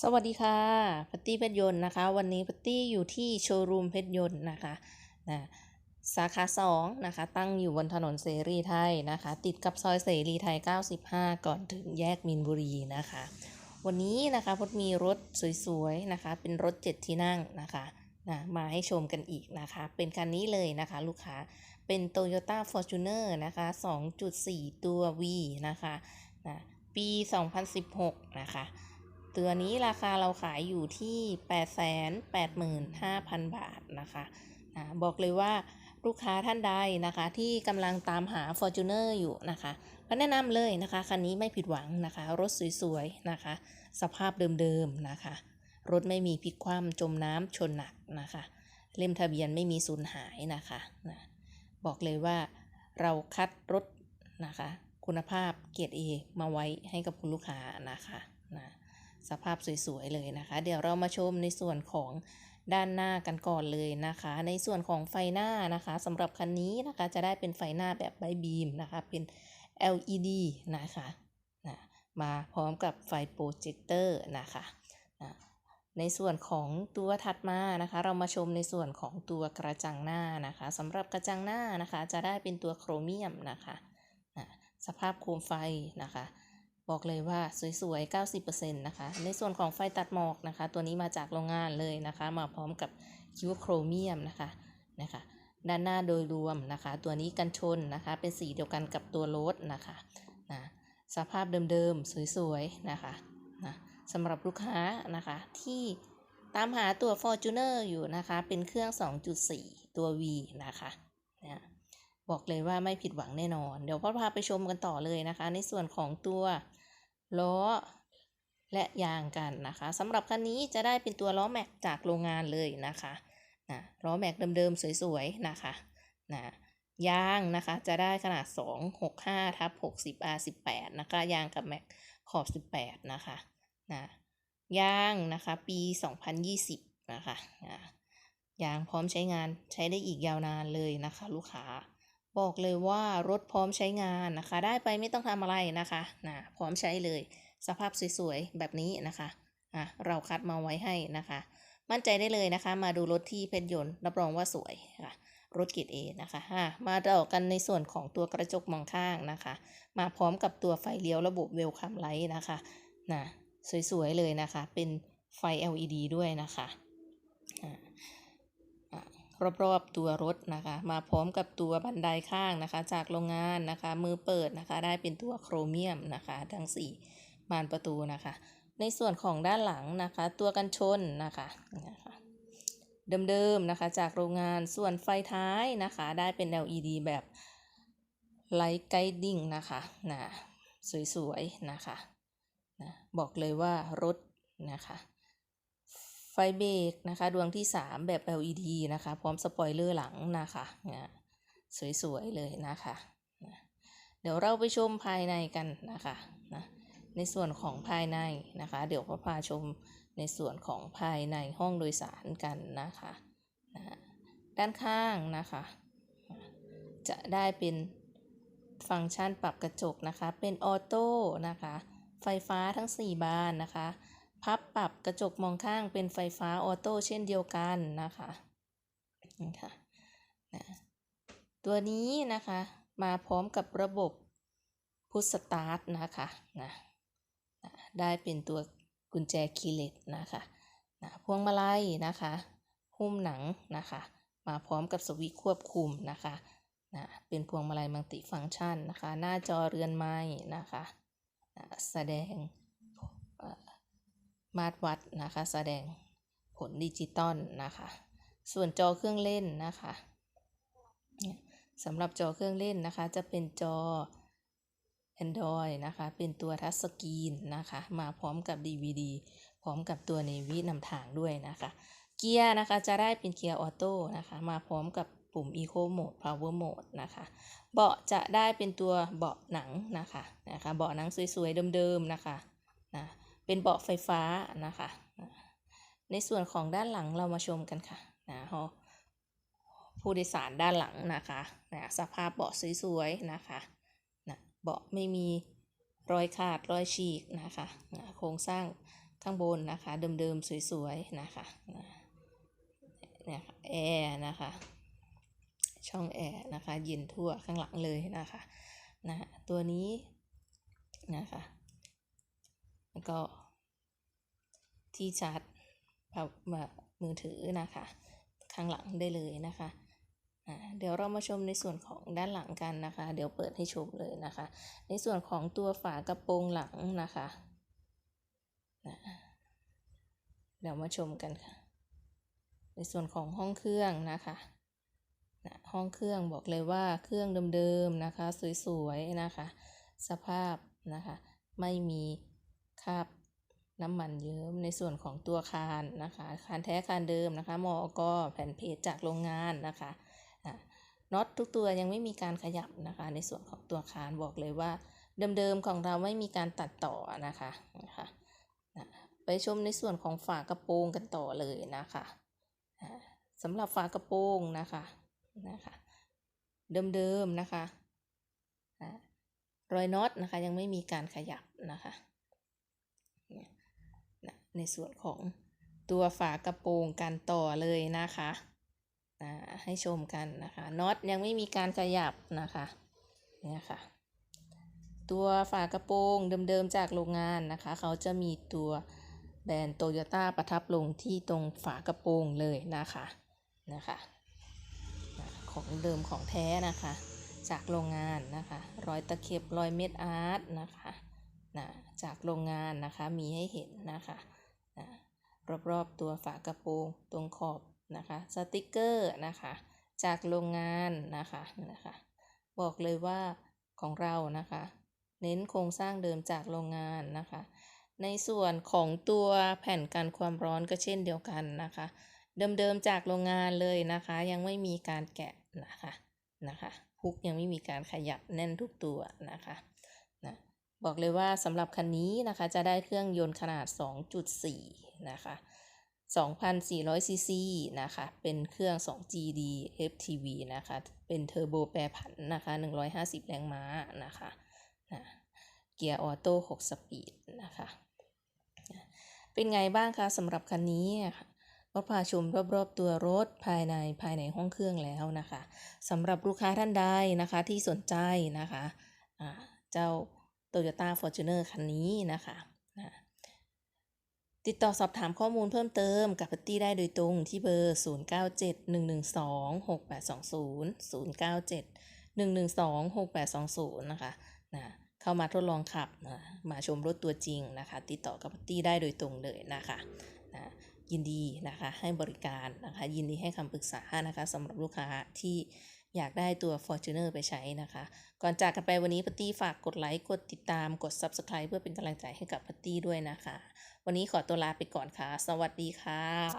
สวัสดีค่ะพัตตี้เพชรยนต์นะคะ วันนี้พัตตี้อยู่ที่โชว์รูมเพชรยนต์นะคะนะสาขา2นะคะ ตั้งอยู่บนถนนเสรีไทยนะคะ ติดกับซอยเสรีไทย 95 ก่อนถึงแยกมินบุรีนะคะ วันนี้นะคะพดมีรถสวยๆนะคะ เป็นรถ 7 ที่นั่งนะคะนะมาให้ชมกันอีกนะคะ เป็นคันนี้เลยนะคะลูกค้าเป็น Toyota Fortuner นะคะ 2.4 ตัว V นะคะนะปี 2016 นะคะ ตัวนี้ราคาเราขายอยู่ที่ 885,000 บาทนะคะอ่าบอกเลยว่าลูกค้าท่านใดนะคะ ที่กำลังตามหา Fortuner อยู่นะคะก็แนะนำเลยนะคะ คันนี้ไม่ผิดหวังนะคะ รถสวยๆนะคะ สภาพเดิมๆนะคะ รถไม่มีพลิกคว่ำจมน้ำชนหนักนะคะ เล่มทะเบียนไม่มีสูญหายนะคะนะบอกเลยว่าเราคัดรถนะคะ คุณภาพเกียรติ A มาไว้ให้กับคุณลูกค้านะคะนะ สภาพสวยๆเลยนะคะ เดี๋ยวเรามาชมในส่วนของด้านหน้ากันก่อนเลยนะคะ ในส่วนของไฟหน้านะคะสำหรับคันนี้นะคะจะได้เป็นไฟหน้าแบบไบบีมนะคะ เป็น LED นะคะนะมาพร้อมกับไฟโปรเจคเตอร์นะคะนะในส่วนของตัวถัดมานะคะ เรามาชมในส่วนของตัวกระจังหน้านะคะสำหรับกระจังหน้านะคะ จะได้เป็นตัวโครเมียมนะคะนะสภาพโคมไฟนะคะ บอกเลยว่าสวยๆ 90%นะคะ ในส่วนของไฟตัดหมอกนะคะ ตัวนี้มาจากโรงงานเลยนะคะ มาพร้อมกับคิวโครเมียมนะคะนะคะ ด้านหน้าโดยรวมนะคะ ตัวนี้กันชนนะคะ เป็นสีเดียวกันกับตัวรถนะคะนะสภาพเดิมๆ สวยๆ นะคะนะสำหรับลูกค้านะคะที่ตามหาตัว Fortuner อยู่นะคะ เป็นเครื่อง 2.4 ตัว V นะคะนะ บอกเลยว่าไม่ผิดหวังแน่นอน เดี๋ยวพ่อพาไปชมกันต่อเลยนะคะ ในส่วนของตัวล้อและยางกันนะคะสำหรับคันนี้จะได้เป็นตัวล้อแม็กจากโรงงานเลยนะคะนะล้อแม็กเดิมๆสวยๆนะคะนะยางนะคะจะได้ขนาด 265ทับ60 R18 นะคะยางกับแม็กขอบ 18 นะคะนะยางนะคะ ปี 2020 นะคะนะยางพร้อมใช้งานใช้ได้อีกยาวนานเลยนะคะ ลูกค้า บอกเลยว่ารถพร้อมใช้งานนะคะ ได้ไปไม่ต้องทำอะไรนะคะนะพร้อมใช้เลย สภาพสวยๆ แบบนี้นะคะอะเราคัดมาไว้ให้นะคะ มั่นใจได้เลยนะคะ มาดูรถที่เพชรยนต์รับรองว่าสวยค่ะรถเกรดเอนะคะอะมาต่อกันในส่วนของตัวกระจกมองข้างนะคะ มาพร้อมกับตัวไฟเลี้ยวระบบเวลคัมไลท์นะคะนะสวยๆเลยนะคะ เป็นไฟ LED ด้วยนะคะะ รอบๆตัวรถนะคะ มาพร้อมกับตัวบันไดข้างนะคะ จากโรงงานนะคะ มือเปิดนะคะ ได้เป็นตัวโครเมียมนะคะ ทั้ง 4 บานประตูนะคะ ในส่วนของด้านหลังนะคะ ตัวกันชนนะคะนะคะเดิมๆนะคะ จากโรงงานส่วนไฟท้ายนะคะ ได้เป็น LED แบบ Light Guiding นะคะนะสวยๆนะคะนะบอกเลยว่ารถนะคะ ไฟเบรกนะคะดวงที่ 3 แบบ LED นะคะ พร้อมสปอยเลอร์หลังนะคะนะสวย ๆ เลยนะคะนะเดี๋ยวเราไปชมภายในกันนะคะนะในส่วนของภายในนะคะ เดี๋ยวพ่อพาชมในส่วนของภายในห้องโดยสารกันนะคะนะด้านข้างนะคะ จะได้เป็นฟังก์ชันปรับกระจกนะคะ เป็นออโต้นะคะ ไฟฟ้าทั้ง 4 บานนะคะ พับปรับกระจกมองข้างเป็นไฟฟ้าออโต้เช่นเดียวกันนะคะนี่ค่ะนะตัวนี้นะคะมาพร้อมกับระบบพุชสตาร์ทนะคะนะนะได้เป็นตัวกุญแจคีย์เลสนะคะนะพวงมาลัยนะคะหุ้มหนังนะคะ มาพร้อมกับสวิตช์ควบคุมนะคะนะเป็นพวงมาลัยมัลติฟังก์ชันนะคะ หน้าจอเรือนไม้นะคะนะแสดง มาตรวัดนะคะ แสดงผลดิจิตอลนะคะ ส่วนจอเครื่องเล่นนะคะสำหรับจอเครื่องเล่นนะคะ จะเป็นจอ Android นะคะ เป็นตัวทัชสกรีนนะคะ มาพร้อมกับ DVD พร้อมกับตัว Navy นำทางด้วยนะคะ เกียร์นะคะจะได้เป็นเกียร์ออโต้นะคะ มาพร้อมกับปุ่ม Eco Mode Power Mode นะคะ เบาะจะได้เป็นตัวเบาะหนังนะคะนะคะ เบาะหนังสวยๆเดิมๆนะคะนะ เป็นเบาะไฟฟ้านะคะ ในส่วนของด้านหลังเรามาชมกันค่ะนะฮะผู้โดยสารด้านหลังนะคะนะสภาพเบาะสวยๆนะคะนะเบาะไม่มีรอยขาดรอยฉีกนะคะนะโครงสร้างข้างบนนะคะเดิมๆสวยๆนะคะนะเนี่ยค่ะแอร์นะคะ ช่องแอร์นะคะเย็นทั่วข้างหลังเลยนะคะนะตัวนี้นะคะ แล้วก็ที่ชาร์จมือถือนะคะ ข้างหลังได้เลยนะคะเดี๋ยวเรามาชมในส่วนของด้านหลังกันนะคะ เดี๋ยวเปิดให้ชมเลยนะคะ ในส่วนของตัวฝากระโปรงหลังนะคะนะเดี๋ยวมาชมกันค่ะ ในส่วนของห้องเครื่องนะคะนะห้องเครื่องบอกเลยว่าเครื่องเดิมๆนะคะ สวยๆนะคะ สภาพนะคะ ไม่มี คราบน้ำมันเยิ้มในส่วนของตัวคานนะคะคานแท้คานเดิมนะคะมอกแผ่นเพจจากโรงงานนะคะน็อตทุกตัวยังไม่มีการขยับนะคะ ในส่วนของตัวคานบอกเลยว่า เดิมๆของเราไม่มีการตัดต่อนะคะนะคะไปชมในส่วนของฝากระโปรงกันต่อเลยนะคะสำหรับฝากระโปรงนะคะนะคะเดิมๆนะคะรอยน็อตนะคะยังไม่มีการขยับนะคะ ในส่วนของตัวฝากระโปรงกันต่อเลยนะคะให้ชมกันนะคะน็อตยังไม่มีการขยับนะคะเนี่ยค่ะ ตัวฝากระโปรงเดิมๆจากโรงงานนะคะ เขาจะมีตัวแบรนด์โตโยต้าประทับลงที่ตรงฝากระโปรงเลยนะคะนะคะของเดิมของแท้นะคะ จากโรงงานนะคะรอยตะเข็บรอยเม็ดอาร์ตนะคะนะจากโรงงานนะคะมีให้เห็นนะคะ รอบๆตัวฝากระโปรงตรงขอบนะคะสติกเกอร์นะคะจากโรงงานนะคะนะคะบอกเลยว่าของเรานะคะ เน้นโครงสร้างเดิมจากโรงงานนะคะ ในส่วนของตัวแผ่นกันความร้อนก็เช่นเดียวกันนะคะ เดิมๆจากโรงงานเลยนะคะ ยังไม่มีการแกะนะคะนะคะฮุกยังไม่มีการขยับแน่นทุกตัวนะคะนะ บอกเลยว่าสำหรับคันนี้นะคะจะได้เครื่องยนต์ขนาด 2.4 นะคะ2,400ซีซีนะคะ เป็นเครื่อง 2GD FTV นะคะ เป็นเทอร์โบแปรผันนะคะ 150 แรงม้านะคะนะเกียร์ออโต้ 6 สปีดนะคะ เป็นไงบ้างคะสำหรับคันนี้ก็พาชมรอบๆตัวรถภายในภายในห้องเครื่องแล้วนะคะสำหรับลูกค้าท่านใดนะคะที่สนใจนะคะะเจ้า Toyota Fortuner คันนี้นะคะนะติดต่อสอบถามข้อมูลเพิ่มเติมกับพัตตี้ได้โดยตรงที่เบอร์ 0971126820 0971126820 นะคะนะเข้ามาทดลองขับนะมาชมรถตัวจริงนะคะ ติดต่อกับพัตตี้ได้โดยตรงเลยนะคะนะยินดีนะคะให้บริการนะคะยินดีให้คำปรึกษานะคะสำหรับลูกค้าที่ อยากได้ตัว Fortuner ไปใช้นะคะ ก่อนจากกันไปวันนี้พัตตี้ฝากกดไลค์ กดติดตาม กด Subscribe เพื่อเป็นกำลังใจให้กับพัตตี้ด้วยนะคะ วันนี้ขอตัวลาไปก่อนค่ะ สวัสดีค่ะ